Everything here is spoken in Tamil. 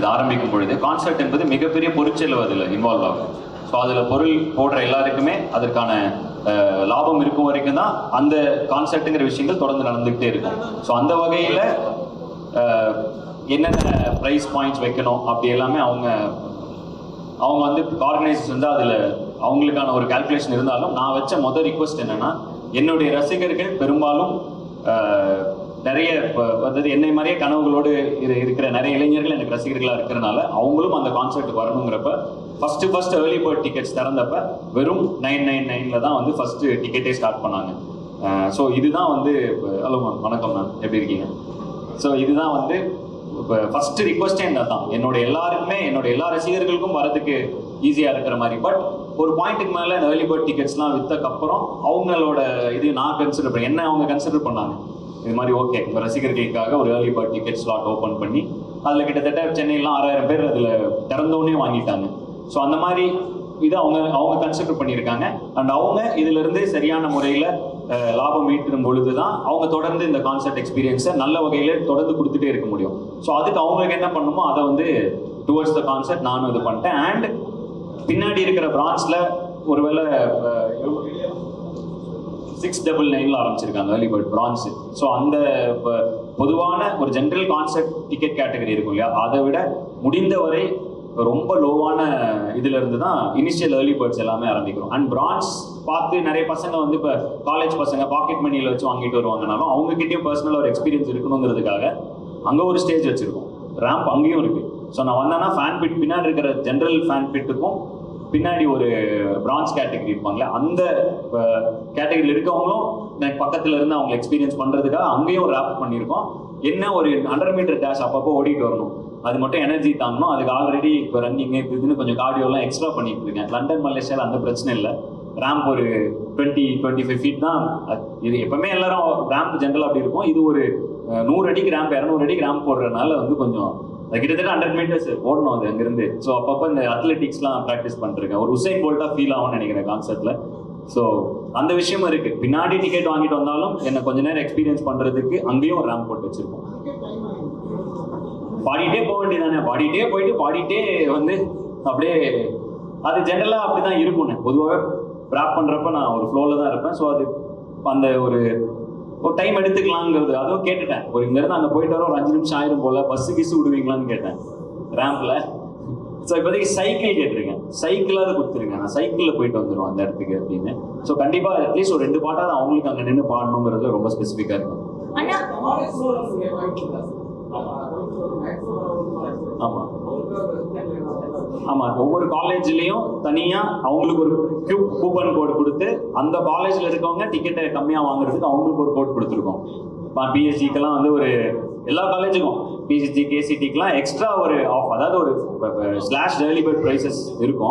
இது ஆரம்பிக்கும் பொழுது கான்சர்ட் என்பது மிகப்பெரிய பொருட்செலவு அதில் இன்வால்வ் ஆகும். ஸோ அதில் பொருள் போடுற எல்லாருக்குமே அதற்கான லாபம் இருக்கும் வரைக்கும் தான் அந்த கான்சர்ட்டுங்கிற விஷயங்கள் தொடர்ந்து நடந்துகிட்டே இருக்கும். ஸோ அந்த வகையில் என்னென்ன ப்ரைஸ் பாயிண்ட்ஸ் வைக்கணும் அப்படி எல்லாமே அவங்க அவங்க வந்து ஆர்கனைசர்ஸ் வந்து அதில் அவங்களுக்கான ஒரு கால்குலேஷன் இருந்தாலும் நான் வச்ச மொதல் ரிக்வஸ்ட் என்னென்னா என்னுடைய ரசிகர்கள் பெரும்பாலும் நிறைய இப்போ என்னை மாதிரியே கனவுகளோடு இரு இருக்கிற நிறைய இளைஞர்கள் எனக்கு ரசிகர்களாக இருக்கிறனால அவங்களும் அந்த கான்சர்ட்டுக்கு வரணுங்கிறப்ப first first early bird tickets திறந்தப்ப வெறும் நைன் நைன் நைனில் தான் வந்து ஃபர்ஸ்ட் டிக்கெட்டே ஸ்டார்ட் பண்ணாங்க. ஸோ இதுதான் வந்து ஹலோ மேம் வணக்கம் மேம் எப்படி இருக்கீங்க? ஸோ இதுதான் வந்து இப்போ ஃபர்ஸ்ட் ரிக்வஸ்டே என்ன தான். என்னோட எல்லாருக்குமே என்னோட எல்லா ரசிகர்களுக்கும் வரதுக்கு ஈஸியாக இருக்கிற மாதிரி. பட் ஒரு பாயிண்ட்டுக்கு மேலே இந்த ஏர்லி பேர்ட் டிக்கெட்ஸ்லாம் விற்றக்கப்புறம் அவங்களோட இது நான் கன்சிடர் பண்ணேன் என்ன அவங்க கன்சிடர் பண்ணாங்க? இது மாதிரி ஓகே இப்போ ரசிகர்களுக்காக ஒரு early bird ticket slot open பண்ணி அதில் கிட்டத்தட்ட சென்னையிலாம் ஆறாயிரம் பேர் அதில் திறந்தோடனே வாங்கிட்டாங்க. ஸோ அந்த மாதிரி இது அவங்க அவங்க கன்சிடர் பண்ணியிருக்காங்க. அண்ட் அவங்க இதிலிருந்து சரியான முறையில் லாபம் ஈட்டும் பொழுது தான் அவங்க தொடர்ந்து இந்த கான்சர்ட் எக்ஸ்பீரியன்ஸை நல்ல வகையில் தொடர்ந்து கொடுத்துட்டே இருக்க முடியும். ஸோ அதுக்கு அவங்களுக்கு என்ன பண்ணுமோ அதை வந்து டுவர்ட்ஸ் த கான்சர்ட் நானும் இது பண்ணிட்டேன். அண்ட் பின்னாடி இருக்கிற பிரான்ச்சில் ஒருவேளை சிக்ஸ் டபுள் நைன்ல ஆரம்பிச்சிருக்காங்க ஏர்லி பேர்ட் பிரான்ஸ் ஸோ அந்த இப்போ பொதுவான ஒரு ஜென்ரல் கான்செப்ட் டிக்கெட் கேட்டகரி இருக்கும் இல்லையா? அதை விட முடிந்தவரை ரொம்ப லோவான இதுல இருந்து தான் இனிஷியல் ஏர்லி பேர்ட்ஸ் எல்லாமே ஆரம்பிக்கிறோம். அண்ட் பிரான்ஸ் பார்த்து நிறைய பசங்க வந்து இப்போ காலேஜ் பசங்க பாக்கெட் மணியில் வச்சு வாங்கிட்டு வருவாங்கனாலும் அவங்க பர்சனலாக பர்சனல் ஒரு எக்ஸ்பீரியன்ஸ் இருக்கணுங்கிறதுக்காக அங்கே ஒரு ஸ்டேஜ் வச்சிருக்கோம். ரேம்ப் அங்கேயும் இருக்கு. ஸோ நான் வந்தேன்னா ஃபேன் பிட் பின்னாடி இருக்கிற ஜென்ரல் ஃபேன் பிட்டுக்கும் பின்னாடி ஒரு பிரான்ஸ் கேட்டகரி இருப்பாங்களே அந்த கேட்டகரியில் இருக்கவங்களும் எனக்கு பக்கத்துல இருந்து அவங்க எக்ஸ்பீரியன்ஸ் பண்றதுக்காக அங்கேயும் ஒரு ரேப் பண்ணியிருக்கோம். என்ன ஒரு ஹண்ட்ரட் மீட்டர் டேஷ் அப்பப்போ ஓடிட்டு வரணும். அது மட்டும் எனர்ஜி தாங்கணும். அதுக்கு ஆல்ரெடி இப்போ ரன்னிங் இதுன்னு கொஞ்சம் கார்டியோலாம் எக்ஸ்ட்ரா பண்ணிட்டு இருக்கேன். லண்டன் மலேசியாவில் அந்த பிரச்சனை இல்லை. ரேம்ப் ஒரு டுவெண்ட்டி டுவெண்ட்டி ஃபைவ் ஃபீட் தான். அது- இது எப்பவுமே எல்லாரும் ரேம்ப் ஜென்ரல் அப்படி இருக்கும். இது ஒரு நூறு அடிக்கு ரேம்ப் இரநூறு அடிக்கு ரேம்ப் போடுறதுனால வந்து கொஞ்சம் கிட்டத்தட்ட ஹண்ட்ரட் மீட்டர்ஸ் ஓடணும் அது அங்கிருந்து. ஸோ அப்பப்போ இந்த அத்லெட்டிக்ஸ்லாம் ப்ராக்டிஸ் பண்ணிருக்கேன் ஒரு உசைன் போல்ட்டா ஃபீல் ஆகும்னு நினைக்கிறேன் கான்செர்ட்ல ஸோ அந்த விஷயமும் இருக்கு. பின்னாடி டிக்கெட் வாங்கிட்டு வந்தாலும் என்ன கொஞ்ச நேரம் எக்ஸ்பீரியன்ஸ் பண்றதுக்கு அங்கேயும் ஒரு ரேம்ப் போட்டு வச்சிருக்கோம். பாடிட்டே போக வேண்டியதானே பாடிட்டே போயிட்டு பாடிட்டே வந்து அப்படியே அது ஜென்ரலாக அப்படி தான் பொதுவாக பொதுவாகவே ப்ராப் பண்ணுறப்ப நான் ஒரு ஃப்ளோவில் தான் இருப்பேன். ஸோ அது அந்த ஒரு ஒரு டைம் எடுத்துக்கலாங்கிறது அதுவும் கேட்டுட்டேன். ஒரு இங்கேருந்து அங்கே போயிட்டு வர ஒரு அஞ்சு நிமிஷம் ஆயிரும் போல. பஸ்ஸு கிஸ்ஸு விடுவீங்களான்னு கேட்டேன். ரேம்பில் ஸோ இப்போதைக்கு சைக்கிள் கேட்டிருக்கேன். சைக்கிளாவது கொடுத்துருங்க. நான் சைக்கிளில் போயிட்டு வந்துடும் அந்த இடத்துக்கு அப்படின்னு. ஸோ கண்டிப்பாக அட்லீஸ்ட் ஒரு ரெண்டு பாட்டாவது அவங்களுக்கு அங்கே நின்று பாடணுங்கிறது ரொம்ப ஸ்பெசிஃபிக்காக இருக்கும். ஆமாம் ஆமாம் ஒவ்வொரு காலேஜ்லேயும் தனியாக அவங்களுக்கு ஒரு கியூ கூப்பன் கோட் கொடுத்து அந்த காலேஜில் இருக்கவங்க டிக்கெட்டை கம்மியாக வாங்குறதுக்கு அவங்களுக்கு ஒரு கோட் கொடுத்துருக்கோம். இப்போ பிஎஸ்சிக்கெல்லாம் வந்து ஒரு எல்லா காலேஜுக்கும் பிஎஸ்சி கேசிடிக்கெலாம் எக்ஸ்ட்ரா ஒரு ஆஃப் அதாவது ஒரு ஸ்லாஷ் டெய்லி பேர்ட் ப்ரைஸஸ் இருக்கும்.